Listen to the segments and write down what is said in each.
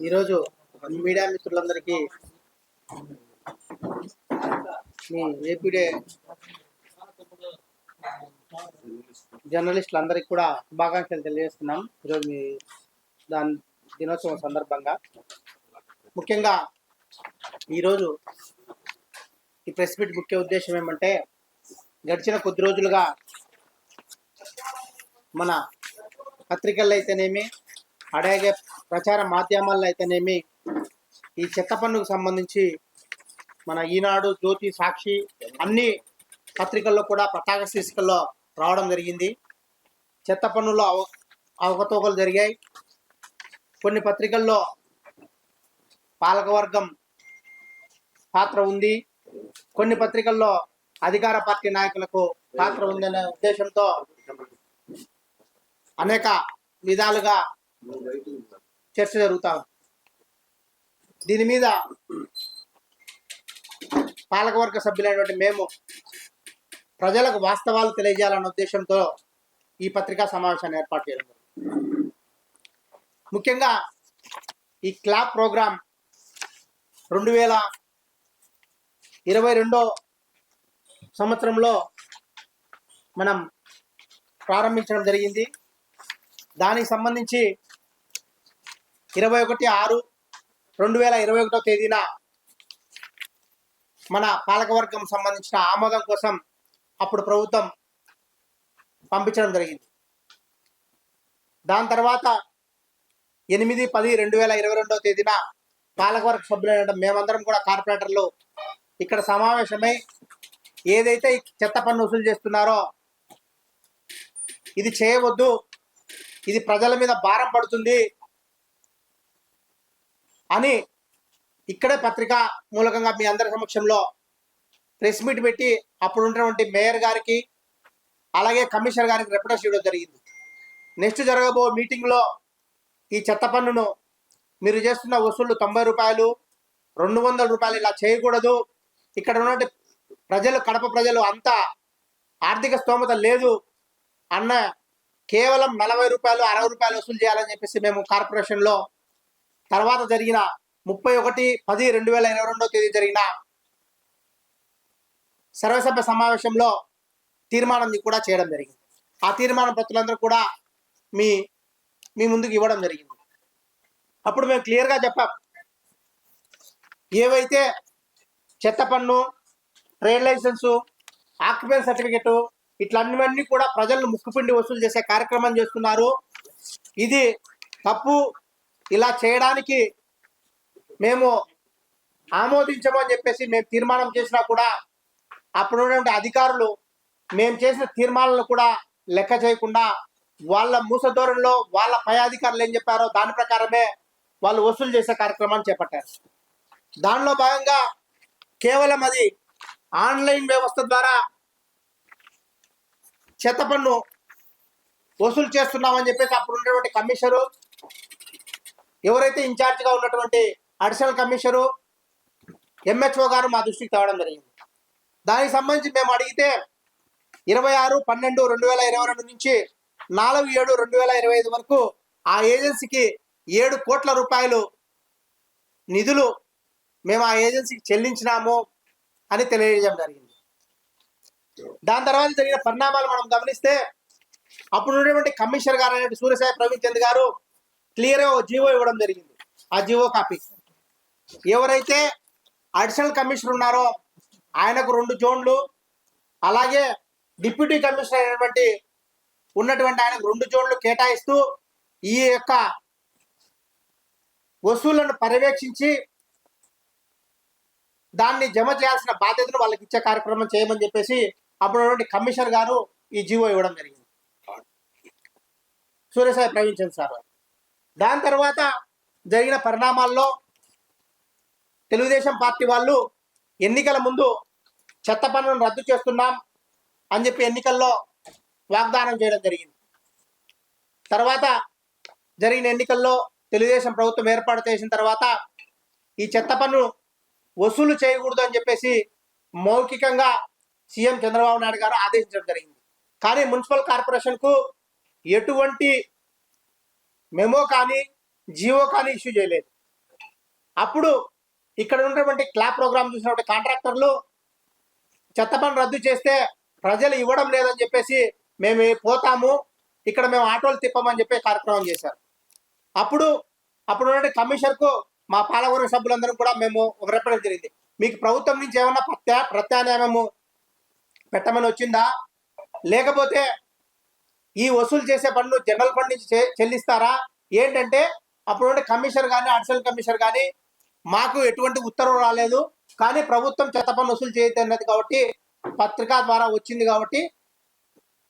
ఈరోజు మీడియా మిత్రులందరికీ మీ ఏపీడే జర్నలిస్టులందరికీ కూడా శుభాకాంక్షలు తెలియజేస్తున్నాం. ఈరోజు మీ దాని దినోత్సవం సందర్భంగా. ముఖ్యంగా ఈరోజు ఈ ప్రెస్ మీట్ ముఖ్య ఉద్దేశం ఏమంటే గడిచిన కొద్ది రోజులుగా మన పత్రికల్లో అయితేనేమి అలాగే ప్రచార మాధ్యమాల్లో అయితేనేమి ఈ చెత్త పన్నుకు సంబంధించి మన ఈనాడు జ్యోతి సాక్షి అన్ని పత్రికల్లో కూడా పతాక శీర్షికల్లో రావడం జరిగింది. చెత్త పన్నులో అవ అవకతవకలు జరిగాయి. కొన్ని పత్రికల్లో పాలకవర్గం పాత్ర ఉంది. కొన్ని పత్రికల్లో అధికార పార్టీ నాయకులకు పాత్ర ఉందనే ఉద్దేశంతో అనేక విధాలుగా చర్చ జరుగుతా ఉంది. దీని మీద పాలకవర్గ సభ్యులైనటువంటి మేము ప్రజలకు వాస్తవాలు తెలియజేయాలన్న ఉద్దేశంతో ఈ పత్రికా సమావేశాన్ని ఏర్పాటు చేయడం ముఖ్యంగా ఈ క్లాప్ ప్రోగ్రాం రెండు వేల ఇరవై రెండో సంవత్సరంలో మనం ప్రారంభించడం జరిగింది. దానికి సంబంధించి ఇరవై ఒకటి ఆరు రెండు వేల ఇరవై ఒకటో తేదీన మన పాలకవర్గం సంబంధించిన ఆమోదం కోసం అప్పుడు ప్రభుత్వం పంపించడం జరిగింది. దాని తర్వాత ఎనిమిది పది రెండు వేల ఇరవై రెండవ తేదీన పాలకవర్గ సభ్యులైన మేమందరం కూడా కార్పొరేటర్లు ఇక్కడ సమావేశమై ఏదైతే చెత్త పన్ను వసూలు చేస్తున్నారో ఇది చేయవద్దు. ఇది ప్రజల మీద భారం పడుతుంది అని ఇక్కడే పత్రిక మూలకంగా మీ అందరి సమక్షంలో ప్రెస్ మీట్ పెట్టి అప్పుడు ఉన్నటువంటి మేయర్ గారికి అలాగే కమిషనర్ గారికి రిప్రజెంట్ చేయడం జరిగింది. నెక్స్ట్ జరగబో మీటింగ్లో ఈ చెత్త పన్నును మీరు చేస్తున్న వసూళ్ళు తొంభై రూపాయలు రెండు వందల రూపాయలు ఇలా చేయకూడదు. ఇక్కడ ఉన్నటువంటి ప్రజలు కడప ప్రజలు అంతా ఆర్థిక స్తోమత లేదు అన్న కేవలం నలభై రూపాయలు అరవై రూపాయలు వసూలు చేయాలని చెప్పేసి మేము కార్పొరేషన్లో తర్వాత జరిగిన ముప్పై ఒకటి పది రెండు వేల ఇరవై రెండో తేదీ జరిగిన సర్వసభ్య సమావేశంలో తీర్మానం కూడా చేయడం జరిగింది. ఆ తీర్మానం ప్రతులందరూ కూడా మీ మీ ముందుకు ఇవ్వడం జరిగింది. అప్పుడు మేము క్లియర్గా చెప్పాం. ఏవైతే చెత్త పన్ను ట్రేడ్ లైసెన్సు ఆక్యుపెన్స్ సర్టిఫికెట్ ఇట్లన్నీ కూడా ప్రజలను ముక్కుపిండి వసూలు చేసే కార్యక్రమం చేస్తున్నారు. ఇది తప్పు. ఇలా చేయడానికి మేము ఆమోదించము అని చెప్పేసి మేము తీర్మానం చేసినా కూడా అప్పుడు ఉన్నటువంటి అధికారులు మేము చేసిన తీర్మానాలను కూడా లెక్క చేయకుండా వాళ్ళ మూసధోరణిలో వాళ్ళ పై అధికారులు ఏం చెప్పారో దాని ప్రకారమే వాళ్ళు వసూలు చేసే కార్యక్రమాన్ని చేపట్టారు. దానిలో భాగంగా కేవలం అది ఆన్లైన్ వ్యవస్థ ద్వారా చెత్త పన్ను వసూలు చేస్తున్నామని చెప్పేసి అప్పుడు ఉన్నటువంటి కమిషనరు ఎవరైతే ఇన్ఛార్జ్గా ఉన్నటువంటి అడిషనల్ కమిషనరు ఎంహెచ్ఓ గారు మా దృష్టికి తేవడం జరిగింది. దానికి సంబంధించి మేము అడిగితే ఇరవై ఆరు పన్నెండు రెండు వేల ఇరవై రెండు నుంచి నాలుగు ఏడు రెండు వేల ఇరవై ఐదు వరకు ఆ ఏజెన్సీకి ఏడు కోట్ల రూపాయలు నిధులు మేము ఆ ఏజెన్సీకి చెల్లించినాము. అని తెలియజేయడం జరిగింది. దాని తర్వాత జరిగిన పరిణామాలు మనం గమనిస్తే అప్పుడు ఉన్నటువంటి కమిషనర్ గారు అనేటువంటి సూర్యసాయి ప్రవీణ్ చంద్ గారు క్లియర్గా ఓ జీవో ఇవ్వడం జరిగింది. ఆ జీవో కాపీ. ఎవరైతే అడిషనల్ కమిషనర్ ఉన్నారో ఆయనకు రెండు జోన్లు అలాగే డిప్యూటీ కమిషనర్ అయినటువంటి ఉన్నటువంటి ఆయనకు రెండు జోన్లు కేటాయిస్తూ ఈ యొక్క వసూళ్ళను పర్యవేక్షించి దాన్ని జమ చేయాల్సిన బాధ్యతను వాళ్ళకి ఇచ్చే కార్యక్రమం చేయమని చెప్పేసి అప్పుడు కమిషనర్ గారు ఈ జీవో ఇవ్వడం జరిగింది. సూర్యసాయి ప్రవీణ్ సార్. దాని తర్వాత జరిగిన పరిణామాల్లో తెలుగుదేశం పార్టీ వాళ్ళు ఎన్నికల ముందు చెత్త పనులను రద్దు చేస్తున్నాం అని చెప్పి ఎన్నికల్లో వాగ్దానం చేయడం జరిగింది. తర్వాత జరిగిన ఎన్నికల్లో తెలుగుదేశం ప్రభుత్వం ఏర్పాటు చేసిన తర్వాత ఈ చెత్త పన్ను వసూలు చేయకూడదు అని చెప్పేసి మౌఖికంగా సీఎం చంద్రబాబు నాయుడు గారు ఆదేశించడం జరిగింది. కానీ మున్సిపల్ కార్పొరేషన్కు ఎటువంటి మెమో కానీ జియో కానీ ఇష్యూ చేయలేదు. అప్పుడు ఇక్కడ ఉన్నటువంటి క్లాప్ ప్రోగ్రామ్ చూసినటువంటి కాంట్రాక్టర్లు చెత్త పని రద్దు చేస్తే ప్రజలు ఇవ్వడం లేదని చెప్పేసి మేము పోతాము ఇక్కడ మేము ఆటోలు తిప్పమని చెప్పి కార్యక్రమం చేశారు. అప్పుడు అప్పుడు ఉన్నటువంటి కమిషనర్కు మా పాలకవర్గ సభ్యులందరం కూడా మేము రెప్పడం జరిగింది. మీకు ప్రభుత్వం నుంచి ఏమన్నా ప్రత్యా ప్రత్యామ్నాయము పెట్టమని వచ్చిందా? లేకపోతే ఈ వసూలు చేసే పన్ను జనరల్ ఫండ్ నుంచి చెల్లిస్తారా? ఏంటంటే అప్పుడు ఉండే కమిషనర్ కానీ అడిషనల్ కమిషనర్ కానీ మాకు ఎటువంటి ఉత్తర్వు రాలేదు. కానీ ప్రభుత్వం చెత్త పన్ను వసూలు చేయద్దన్నది కాబట్టి పత్రికా ద్వారా వచ్చింది కాబట్టి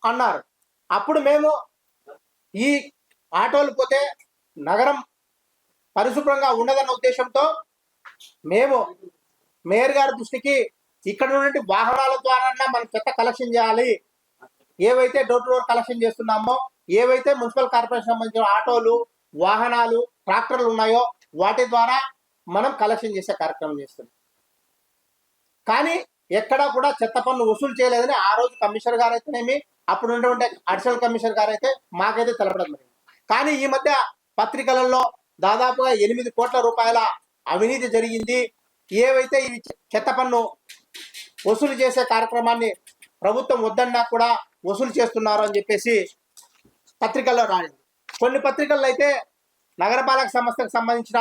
అన్నారు. అప్పుడు మేము ఈ ఆటోలు పోతే నగరం పరిశుభ్రంగా ఉండదన్న ఉద్దేశంతో మేము మేయర్ గారి దృష్టికి ఇక్కడ నుండి వాహనాల ద్వారా మనం చెత్త కలెక్షన్ చేయాలి. ఏవైతే డోర్ టు డోర్ కలెక్షన్ చేస్తున్నామో ఏవైతే మున్సిపల్ కార్పొరేషన్ సంబంధించిన ఆటోలు వాహనాలు ట్రాక్టర్లు ఉన్నాయో వాటి ద్వారా మనం కలెక్షన్ చేసే కార్యక్రమం చేస్తున్నాం. కానీ ఎక్కడా కూడా చెత్త పన్ను వసూలు చేయలేదని ఆ రోజు కమిషనర్ గారు అయితేనేమి అప్పుడు ఉన్నటువంటి అడిషనల్ కమిషనర్ గారు అయితే మాకైతే తెలపడం జరిగింది కానీ ఈ మధ్య పత్రికలలో దాదాపుగా ఎనిమిది కోట్ల రూపాయల అవినీతి జరిగింది. ఏవైతే ఈ చెత్త పన్ను వసూలు చేసే కార్యక్రమాన్ని ప్రభుత్వం వద్దన్నా కూడా వసూలు చేస్తున్నారు అని చెప్పేసి పత్రికల్లో రాయింది కొన్ని పత్రికల్లో అయితే నగరపాలక సంస్థకు సంబంధించిన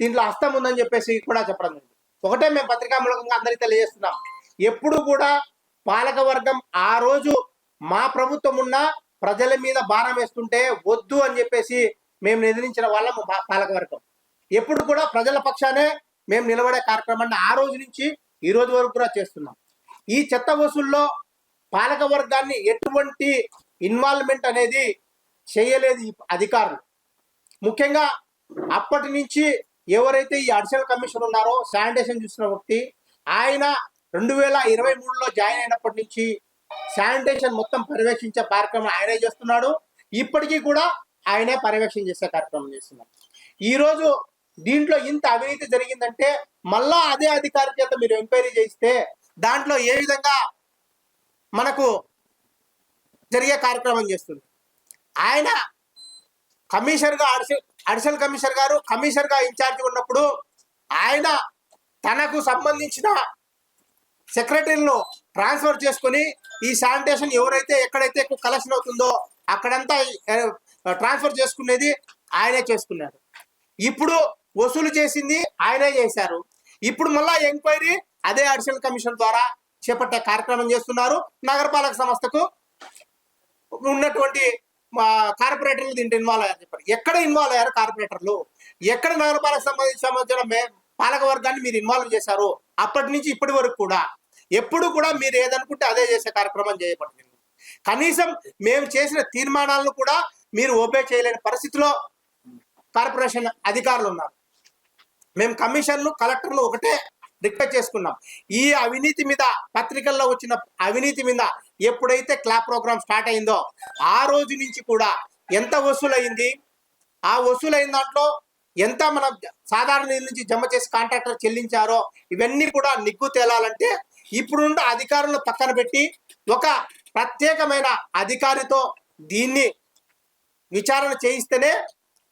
దీంట్లో హస్తం ఉందని చెప్పేసి కూడా చెప్పడం జరిగింది. ఒకటే మేము పత్రికామూలకంగా అందరికీ తెలియజేస్తున్నాం. ఎప్పుడు కూడా పాలక వర్గం ఆ రోజు మా ప్రభుత్వం ఉన్న ప్రజల మీద భారం వేస్తుంటే వద్దు అని చెప్పేసి మేము నిద్రించిన వాళ్ళం పాలకవర్గం పాలక వర్గం. ఎప్పుడు కూడా ప్రజల పక్షానే మేము నిలబడే కార్యక్రమాన్ని ఆ రోజు నుంచి ఈ రోజు వరకు కూడా చేస్తున్నాం. ఈ చెత్త వసూల్లో పాలక వర్గాన్ని ఎటువంటి ఇన్వాల్వ్మెంట్ అనేది చేయలేదు అధికారులు. ముఖ్యంగా అప్పటి నుంచి ఎవరైతే ఈ అడిషనల్ కమిషన్ ఉన్నారో శానిటేషన్ చూసిన వ్యక్తి ఆయన రెండు వేల ఇరవై మూడులో జాయిన్ అయినప్పటి నుంచి శానిటేషన్ మొత్తం పర్యవేక్షించే కార్యక్రమం ఆయనే చేస్తున్నాడు. ఇప్పటికీ కూడా ఆయనే పర్యవేక్షణ చేసే కార్యక్రమం చేస్తున్నారు. ఈ రోజు దీంట్లో ఇంత అవినీతి జరిగిందంటే మళ్ళా అదే అధికారి చేత మీరు ఎంక్వైరీ చేస్తే దాంట్లో ఏ విధంగా మనకు జరిగే కార్యక్రమం చేస్తుంది? ఆయన కమిషనర్గా అడిషనల్ అడిషనల్ కమిషనర్ గారు కమిషనర్గా ఇన్ఛార్జ్ ఉన్నప్పుడు ఆయన తనకు సంబంధించిన సెక్రటరీలను ట్రాన్స్ఫర్ చేసుకొని ఈ శానిటేషన్ ఎవరైతే ఎక్కడైతే ఎక్కువ కలెక్షన్ అవుతుందో అక్కడంతా ట్రాన్స్ఫర్ చేసుకునేది ఆయనే చేసుకున్నాడు ఇప్పుడు వసూలు చేసింది ఆయనే చేశారు. ఇప్పుడు మళ్ళా ఎంక్వైరీ అదే అడిషనల్ కమిషన్ ద్వారా చేపట్టే కార్యక్రమం చేస్తున్నారు. నగరపాలక సంస్థకు ఉన్నటువంటి మా కార్పొరేటర్లు దీంట్లో ఇన్వాల్వ్ అయ్యారు చెప్పారు ఎక్కడ ఇన్వాల్వ్ అయ్యారు కార్పొరేటర్లు? ఎక్కడ నగరపాలక సంబంధించి సంబంధించిన పాలక వర్గాన్ని మీరు ఇన్వాల్వ్ చేశారు? అప్పటి నుంచి ఇప్పటి వరకు కూడా. ఎప్పుడు కూడా మీరు ఏదనుకుంటే అదే చేసే కార్యక్రమం చేయబడుతుంది కనీసం మేము చేసిన తీర్మానాలను కూడా మీరు ఓబే చేయలేని పరిస్థితిలో కార్పొరేషన్ అధికారులు ఉన్నారు మేము కమిషన్లు కలెక్టర్లు ఒకటే రిక్వెస్ట్ చేసుకున్నాం. ఈ అవినీతి మీద పత్రికల్లో వచ్చిన అవినీతి మీద ఎప్పుడైతే క్లాప్ ప్రోగ్రామ్ స్టార్ట్ అయిందో ఆ రోజు నుంచి కూడా ఎంత వసూలైంది? ఆ వసూలైన దాంట్లో ఎంత మన సాధారణ నిధుల నుంచి జమ చేసి కాంట్రాక్టర్ చెల్లించారో ఇవన్నీ కూడా నిగ్గు తేలాలంటే ఇప్పుడున్న అధికారులను పక్కన పెట్టి ఒక ప్రత్యేకమైన అధికారితో దీన్ని విచారణ చేయిస్తేనే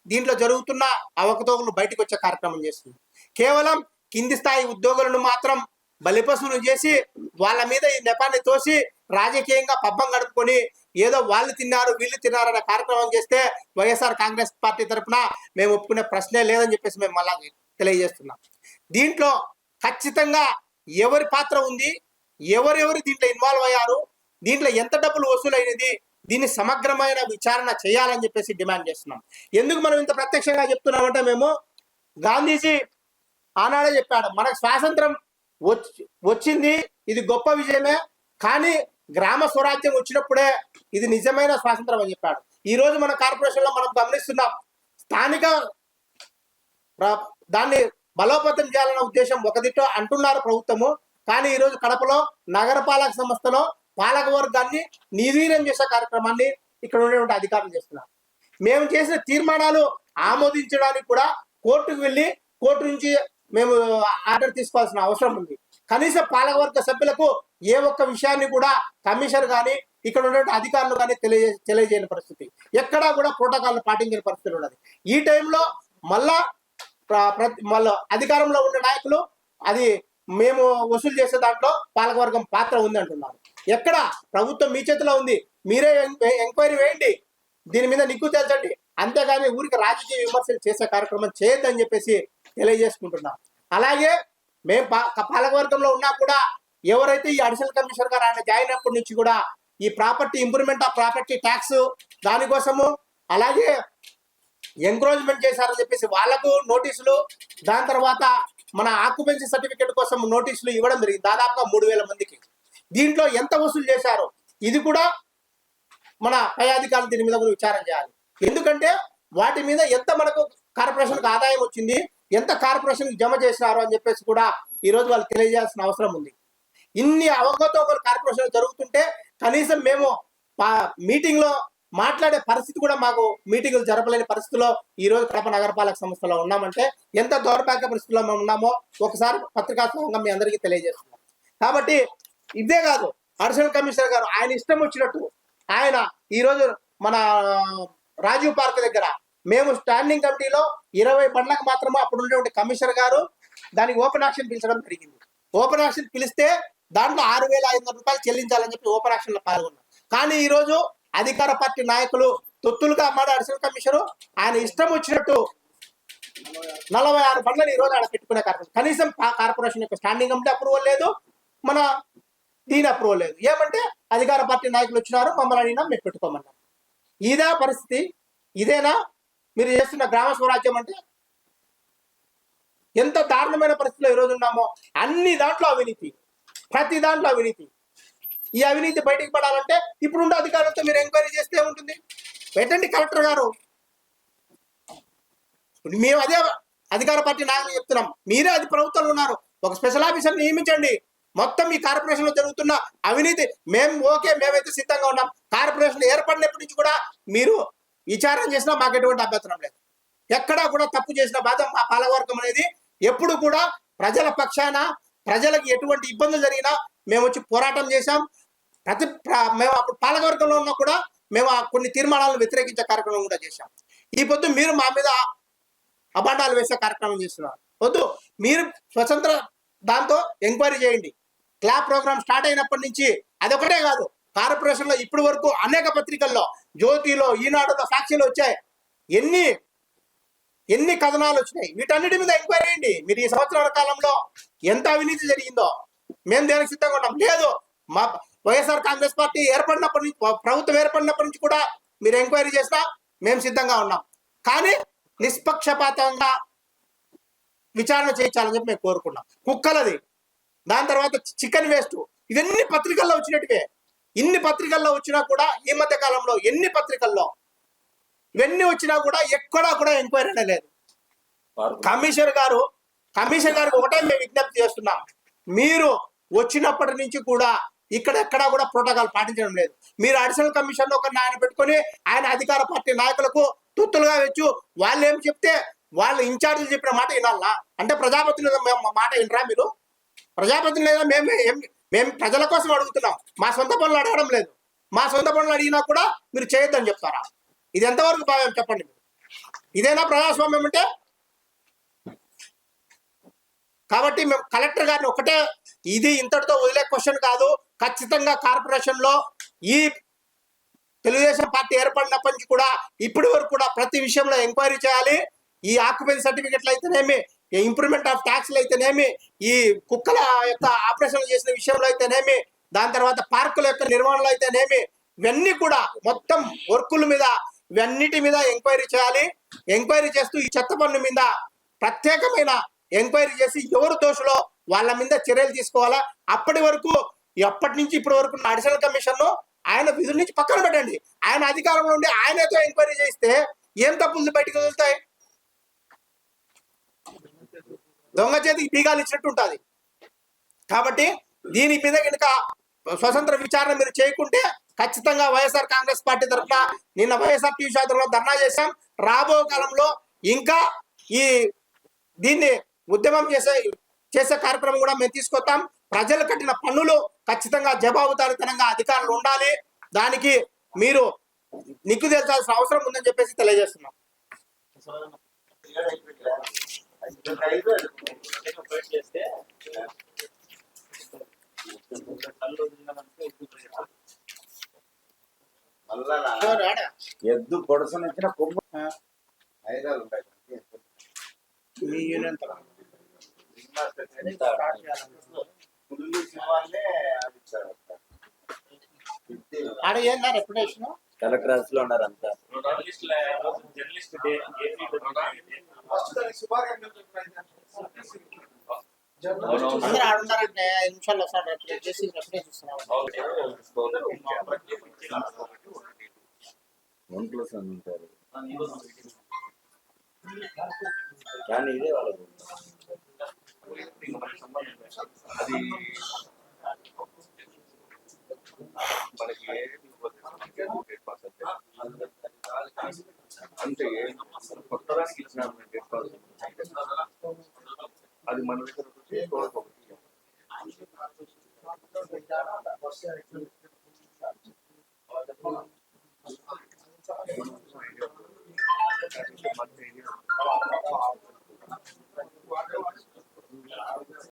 దీంట్లో జరుగుతున్న అవకతవకలు బయటకు వచ్చే కార్యక్రమం చేస్తుంది. కేవలం కింది స్థాయి ఉద్యోగులను మాత్రం బలిపశువులు చేసి వాళ్ళ మీద ఈ నెపాన్ని తోసి రాజకీయంగా పబ్బం గడుపుకొని ఏదో వాళ్ళు తిన్నారు వీళ్ళు తిన్నారు అనే కార్యక్రమం చేస్తే వైఎస్ఆర్ కాంగ్రెస్ పార్టీ తరఫున మేము ఒప్పుకునే ప్రశ్నే లేదని చెప్పేసి మేము మళ్ళా తెలియజేస్తున్నాం. దీంట్లో ఖచ్చితంగా ఎవరి పాత్ర ఉంది? ఎవరెవరు దీంట్లో ఇన్వాల్వ్ అయ్యారు? దీంట్లో ఎంత డబ్బులు వసూలైనది? దీన్ని సమగ్రమైన విచారణ చేయాలని చెప్పేసి డిమాండ్ చేస్తున్నాం. ఎందుకు మనం ఇంత ప్రత్యక్షంగా చెప్తున్నామంటే మేము గాంధీజీ ఆనాడే చెప్పాడు మనకు స్వాతంత్రం వచ్చి వచ్చింది ఇది గొప్ప విజయమే కానీ గ్రామ స్వరాజ్యం వచ్చినప్పుడే ఇది నిజమైన స్వాతంత్రం అని చెప్పాడు. ఈ రోజు మన కార్పొరేషన్లో మనం గమనిస్తున్నాం స్థానిక దాన్ని బలోపేతం చేయాలన్న ఉద్దేశం ఒక దిట్టు అంటున్నారు ప్రభుత్వము కానీ ఈ రోజు కడపలో నగరపాలక సంస్థలో పాలక వర్గాన్ని నిర్వీర్యం చేసే కార్యక్రమాన్ని ఇక్కడ ఉండేటువంటి అధికారులు చేస్తున్నారు. మేము చేసిన తీర్మానాలు ఆమోదించడానికి కూడా కోర్టుకు వెళ్ళి కోర్టు నుంచి మేము ఆర్డర్ తీసుకోవాల్సిన అవసరం ఉంది. కనీసం పాలకవర్గ సభ్యులకు ఏ ఒక్క విషయాన్ని కూడా కమిషనర్ కానీ ఇక్కడ ఉన్నటువంటి అధికారులు కానీ తెలియజే తెలియజేయని పరిస్థితి. ఎక్కడా కూడా ప్రోటోకాల్ పాటించిన పరిస్థితి ఉన్నది ఈ టైంలో మళ్ళా ప్రతి మళ్ళా అధికారంలో ఉన్న నాయకులు అది మేము వసూలు చేసే దాంట్లో పాలకవర్గం పాత్ర ఉంది అంటున్నారు. ఎక్కడ? ప్రభుత్వం మీ చేతిలో ఉంది. మీరే ఎంక్వైరీ వేయండి. దీని మీద నిగ్గు తేల్చండి. అంతేగాని ఊరికి రాజకీయ విమర్శలు చేసే కార్యక్రమం చేయొద్దని చెప్పేసి తెలియజేసుకుంటున్నాం. అలాగే మేము పా- పాలకవర్గంలో ఉన్నా కూడా ఎవరైతే ఈ అడిషనల్ కమిషనర్ గారు ఆయన జాయిన్ అయినప్పటి నుంచి కూడా ఈ property improvement of property tax దానికోసము అలాగే ఎంక్రోచ్మెంట్ చేశారని చెప్పేసి వాళ్ళకు నోటీసులు దాని తర్వాత మన ఆక్యుపెన్సీ సర్టిఫికేట్ కోసం నోటీసులు ఇవ్వడం జరిగింది. దాదాపుగా మూడు వేల మందికి. దీంట్లో ఎంత వసూలు చేశారు ఇది కూడా మన పై అధికారులు దీని మీద కూడా విచారం చేయాలి. ఎందుకంటే వాటి మీద ఎంత మనకు కార్పొరేషన్కి ఆదాయం వచ్చింది ఎంత కార్పొరేషన్ జమ చేసినారు అని చెప్పేసి కూడా ఈ రోజు వాళ్ళు తెలియజేయాల్సిన అవసరం ఉంది. ఇన్ని అవగతోగలు కార్పొరేషన్ జరుగుతుంటే కనీసం మేము మీటింగ్లో మాట్లాడే పరిస్థితి కూడా మాకు మీటింగులు జరపలేని పరిస్థితిలో ఈ రోజు కడప నగరపాలక సంస్థలో ఉన్నామంటే ఎంత దౌర్భాగ్య పరిస్థితిలో మేము ఉన్నామో ఒకసారి పత్రికా సంఘం మీ అందరికీ తెలియజేస్తున్నాం. కాబట్టి ఇదే కాదు అడిషనల్ కమిషనర్ గారు ఆయన ఇష్టం వచ్చినట్టు ఆయన ఈ రోజు మన రాజీవ్ పార్క్ దగ్గర మేము స్టాండింగ్ కమిటీలో ఇరవై బండ్లకు మాత్రమే అప్పుడు ఉండేటువంటి కమిషనర్ గారు దానికి ఓపెన్ యాక్షన్ పిలిచడం జరిగింది. ఓపెన్ యాక్షన్ పిలిస్తే దాంట్లో ఆరు వేల ఐదు వందల రూపాయలు చెల్లించాలని చెప్పి ఓపెన్ యాక్షన్లో లో కానీ ఈ రోజు అధికార పార్టీ నాయకులు తొత్తులుగా అమ్మాడు అడిషనల్ కమిషనర్ ఆయన ఇష్టం వచ్చినట్టు నలభై ఆరు బండ్లను ఈ రోజు ఆడ పెట్టుకునే కార్పొరేషన్. కనీసం కార్పొరేషన్ యొక్క స్టాండింగ్ కమిటీ అప్రూవల్ లేదు. మన దీని అప్రూవల్ లేదు. ఏమంటే అధికార పార్టీ నాయకులు వచ్చినారు మమ్మల్ని అడిగినా మేము పెట్టుకోమన్నారు. ఇదే పరిస్థితి ఇదేనా? మీరు చేస్తున్న గ్రామ స్వరాజ్యం అంటే ఎంత దారుణమైన పరిస్థితిలో ఈరోజు ఉన్నామో అన్ని దాంట్లో అవినీతి ప్రతి దాంట్లో అవినీతి. ఈ అవినీతి బయటికి పడాలంటే ఇప్పుడున్న అధికారులతో మీరు ఎంక్వైరీ చేస్తే ఉంటుంది పెట్టండి కలెక్టర్ గారు. మేము అదే అధికార పార్టీ నాయకులు చెప్తున్నాం. మీరే అది ప్రభుత్వంలో ఉన్నారు. ఒక స్పెషల్ ఆఫీసర్ నియమించండి. మొత్తం ఈ కార్పొరేషన్లో జరుగుతున్న అవినీతి. మేము ఓకే మేమైతే సిద్ధంగా ఉన్నాం. కార్పొరేషన్ ఏర్పడినప్పటి నుంచి కూడా మీరు విచారం చేసినా మాకు ఎటువంటి అభ్యంతరం లేదు. ఎక్కడా కూడా తప్పు చేసిన బాధ మా పాలవర్గం అనేది ఎప్పుడు కూడా ప్రజల పక్షాన ప్రజలకు ఎటువంటి ఇబ్బందులు జరిగినా మేము వచ్చి పోరాటం చేశాం. ప్రతి మేము అప్పుడు పాలకవర్గంలో ఉన్నా కూడా మేము ఆ కొన్ని తీర్మానాలను వ్యతిరేకించే కార్యక్రమం కూడా చేశాం. ఈ పొద్దు మీరు మా మీద అబాండాలు వేసే కార్యక్రమం చేస్తున్నారు. వద్దు మీరు స్వతంత్ర దాంతో ఎంక్వైరీ చేయండి. క్లాప్ ప్రోగ్రామ్ స్టార్ట్ అయినప్పటి నుంచి అదొకటే కాదు. కార్పొరేషన్లో ఇప్పటి వరకు అనేక పత్రికల్లో జ్యోతిలో ఈనాడులో సాక్షిలో వచ్చాయి. ఎన్ని ఎన్ని కథనాలు వచ్చినాయి? వీటన్నిటి మీద ఎంక్వైరీ చేయండి. మీరు ఈ సంవత్సరాల కాలంలో ఎంత అవినీతి జరిగిందో. మేము దేనికి సిద్ధంగా ఉన్నాం? లేదు. మా వైఎస్ఆర్ కాంగ్రెస్ పార్టీ ఏర్పడినప్పటి నుంచి ప్రభుత్వం ఏర్పడినప్పటి నుంచి కూడా మీరు ఎంక్వైరీ చేసినా మేము సిద్ధంగా ఉన్నాం. కానీ నిష్పక్షపాతంగా విచారణ చేయించాలని చెప్పి మేము కోరుకున్నాం. కుక్కలది. దాని తర్వాత చికెన్ వేస్ట్. ఇవన్నీ పత్రికల్లో వచ్చినట్టువే. ఇన్ని పత్రికల్లో వచ్చినా కూడా ఈ మధ్య కాలంలో ఎన్ని పత్రికల్లో? ఇవన్నీ వచ్చినా కూడా ఎక్కడా కూడా ఎంక్వైరీ లేదు. కమిషనర్ గారు కమిషనర్ గారికి ఒకటే మేము విజ్ఞప్తి చేస్తున్నాం. మీరు వచ్చినప్పటి నుంచి కూడా ఇక్కడ ఎక్కడా కూడా ప్రోటోకాల్ పాటించడం లేదు. మీరు అడిషనల్ కమిషన్ ఒక ఆయన పెట్టుకొని ఆయన అధికార పార్టీ నాయకులకు తుత్తులుగా వెచ్చు వాళ్ళు ఏం చెప్తే వాళ్ళు ఇన్ఛార్జీలు చెప్పిన మాట వినాలా? అంటే ప్రజాపతి మాట వినరా మీరు? ప్రజాపతి లేదా మేము మేము ప్రజల కోసం అడుగుతున్నాం. మా సొంత పనులు అడగడం లేదు. మా సొంత పనులు అడిగినా కూడా మీరు చేయొద్దని చెప్తారా? ఇది ఎంతవరకు భావ్యం చెప్పండి మీరు. ఇదేనా ప్రజాస్వామ్యం అంటే? కాబట్టి మేము కలెక్టర్ గారిని ఒకటే ఇది ఇంతటితో వదిలే క్వశ్చన్ కాదు. ఖచ్చితంగా కార్పొరేషన్లో ఈ తెలుగుదేశం పార్టీ ఏర్పడినప్పటి నుంచి కూడా ఇప్పటి వరకు కూడా ప్రతి విషయంలో ఎంక్వైరీ చేయాలి. ఈ ఆక్యుపెన్సీ సర్టిఫికెట్లు అయితేనేమి ఇంప్రూవ్మెంట్ ఆఫ్ ట్యాక్స్లు అయితేనేమి ఈ కుక్కల యొక్క ఆపరేషన్ చేసిన విషయంలో అయితేనేమి దాని తర్వాత పార్కుల యొక్క నిర్వహణలో అయితేనేమి ఇవన్నీ కూడా మొత్తం వర్కుల మీద ఇవన్నిటి మీద ఎంక్వైరీ చేయాలి. ఎంక్వైరీ చేస్తూ ఈ చెత్త పన్ను మీద ప్రత్యేకమైన ఎంక్వైరీ చేసి ఎవరు దోషులో వాళ్ళ మీద చర్యలు తీసుకోవాలా? అప్పటి వరకు ఎప్పటి నుంచి ఇప్పటి వరకు ఉన్న అడిషనల్ కమిషన్ ఆయన విధుల నుంచి పక్కన పెట్టండి. ఆయన అధికారంలో ఉండి ఆయనతో ఎంక్వైరీ చేస్తే ఏం తప్పులు బయటకు వదులుతాయి? దొంగ చేతికి బీగాలు ఇచ్చినట్టు ఉంటుంది. కాబట్టి దీని మీద కనుక స్వతంత్ర విచారణ మీరు చేయకుంటే ఖచ్చితంగా వైఎస్ఆర్ కాంగ్రెస్ పార్టీ తరఫున నిన్న వైఎస్ఆర్ టీవీ శాతంలో ధర్నా చేశాం. రాబో కాలంలో ఇంకా ఈ దీన్ని ఉద్యమం చేసే చేసే కార్యక్రమం కూడా మేము తీసుకొస్తాం. ప్రజలు కట్టిన పన్నులు ఖచ్చితంగా జవాబుదారితనంగా అధికారులు ఉండాలి. దానికి మీరు నిక్కు తెల్చాల్సిన అవసరం ఉందని చెప్పేసి తెలియజేస్తున్నాం. ఎద్దు పొడసన వచ్చిన కొమ్ము. ఆ, ఐదారు ఉంటాయి మీ యూనియన్ ఆడ ఏందా రెప్యుటేషన్లో ఉన్నారు అంతా. జర్నలిస్ట్ జర్నలిస్ట్ డే ఏపీ అందరూ ఆడున్నారంటే ఐదు నిమిషాల్లో వస్తాడు రెప్యుటేషన్ చేసి రెప్యుటేషన్ ఇస్తున్నాం వన్ ప్లస్ అని ఉంటారు. కానీ ఇదే వాళ్ళకు అది మనకి అంటే కొత్తదానికి